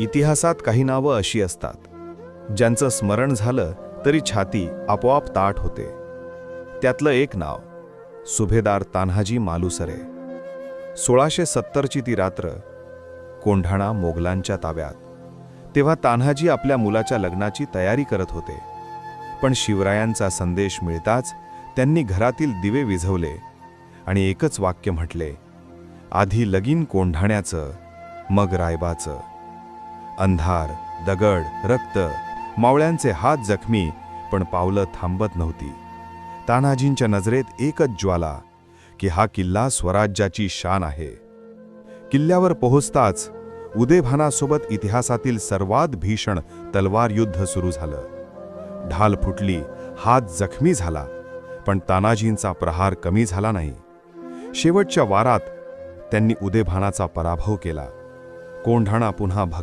इतिहासात काही नावं अशी असतात. ज्यांचं स्मरण झालं तरी छाती आपोआप ताट होते. त्यातलं एक नाव सुभेदार तान्हाजी मालुसरे. सोळाशे सत्तरची ती रात्र कोंढाणा मोगलांच्या ताब्यात. तेव्हा तान्हाजी आपल्या मुलाच्या लग्नाची तयारी करत होते. पण शिवरायांचा संदेश मिळताच त्यांनी घरातील दिवे विझवले आणि एकच वाक्य म्हटले आधी लगीन कोंढाण्याचं मग रायबाचं. अंधार दगड रक्त मावळ्यांचे हात जखमी पण पावलं थांबत नव्हती. तानाजींच्या नजरेत एकच ज्वाला की हा किल्ला स्वराज्याची शान आहे. किल्ल्यावर पोहोचताच उदेभानासोबत इतिहासातील सर्वात भीषण तलवार युद्ध सुरू झालं. ढाल फुटली हात जखमी झाला पण तानाजींचा प्रहार कमी झाला नाही. शेवटच्या वारात त्यांनी उदेभानाचा पराभव केला. कोंढाणा पुन्हा भक्त